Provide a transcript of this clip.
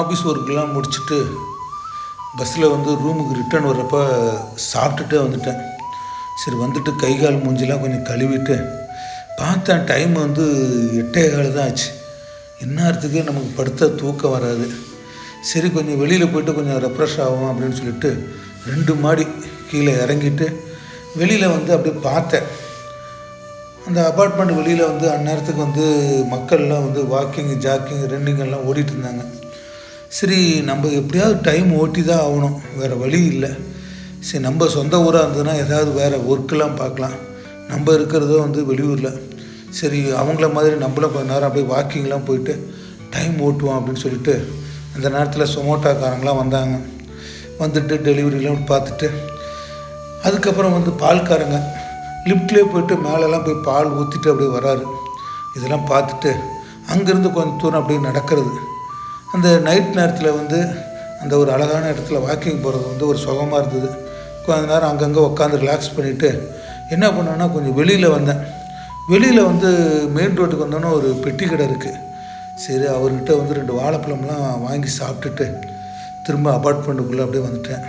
Office ஒர்க்கெலாம் முடிச்சுட்டு பஸ்ஸில் வந்து ரூமுக்கு ரிட்டர்ன் வர்றப்போ சாப்பிட்டுட்டே வந்துட்டேன். சரி வந்துட்டு கை கால் மூஞ்சிலாம் கொஞ்சம் கழுவிட்டு பார்த்தேன் டைம் வந்து எட்டே கால் தான் ஆச்சு. இந்நேரத்துக்கு நமக்கு படுத்த தூக்கம் வராது. சரி கொஞ்சம் வெளியில் போயிட்டு கொஞ்சம் ரெஃப்ரெஷ் ஆகும் அப்படின்னு சொல்லிட்டு ரெண்டு மாடி கீழே இறங்கிட்டு வெளியில் வந்து அப்படியே பார்த்தேன். அந்த அப்பார்ட்மெண்ட் வெளியில் வந்து அந்நேரத்துக்கு வந்து மக்கள்லாம் வந்து வாக்கிங் ஜாக்கிங் ரன்னிங் எல்லாம் ஓடிட்டு இருந்தாங்க. சரி நம்ம எப்படியாவது டைம் ஓட்டி தான் ஆகணும். வேறு வழி இல்லை. சரி நம்ம சொந்த ஊராக இருந்ததுன்னா ஏதாவது வேறு ஒர்க்கெல்லாம் பார்க்கலாம். நம்ம இருக்கிறதோ வந்து வெளியூரில். சரி அவங்கள மாதிரி நம்மளும் கொஞ்ச நேரம் அப்படியே வாக்கிங்லாம் போயிட்டு டைம் ஓட்டுவோம் அப்படின்னு சொல்லிட்டு அந்த நேரத்தில் சொமோட்டோக்காரங்களாம் வந்தாங்க. வந்துட்டு டெலிவரிலாம் பார்த்துட்டு அதுக்கப்புறம் வந்து பால்காரங்க லிஃப்ட்லேயே போயிட்டு மேலெல்லாம் போய் பால் ஊற்றிட்டு அப்படியே வராரு. இதெல்லாம் பார்த்துட்டு அங்கேருந்து கொஞ்சம் தூரம் அப்படியே நடக்கிறது. அந்த நைட் நேரத்தில் வந்து அந்த ஒரு அழகான இடத்துல வாக்கிங் போகிறது வந்து ஒரு சுகமாக இருந்தது. கொஞ்ச நேரம் அங்கங்கே உட்காந்து ரிலாக்ஸ் பண்ணிவிட்டு என்ன பண்ணேன்னா கொஞ்சம் வெளியில் வந்தேன். வெளியில் வந்து மெயின் ரோட்டுக்கு வந்தோன்னே ஒரு பெட்டி கடை இருக்குது சரி அவர்கிட்ட வந்து ரெண்டு வாழைப்பழம்லாம் வாங்கி சாப்பிட்டுட்டு திரும்ப அப்பார்ட்மெண்ட்டுக்குள்ளே அப்படியே வந்துட்டேன்.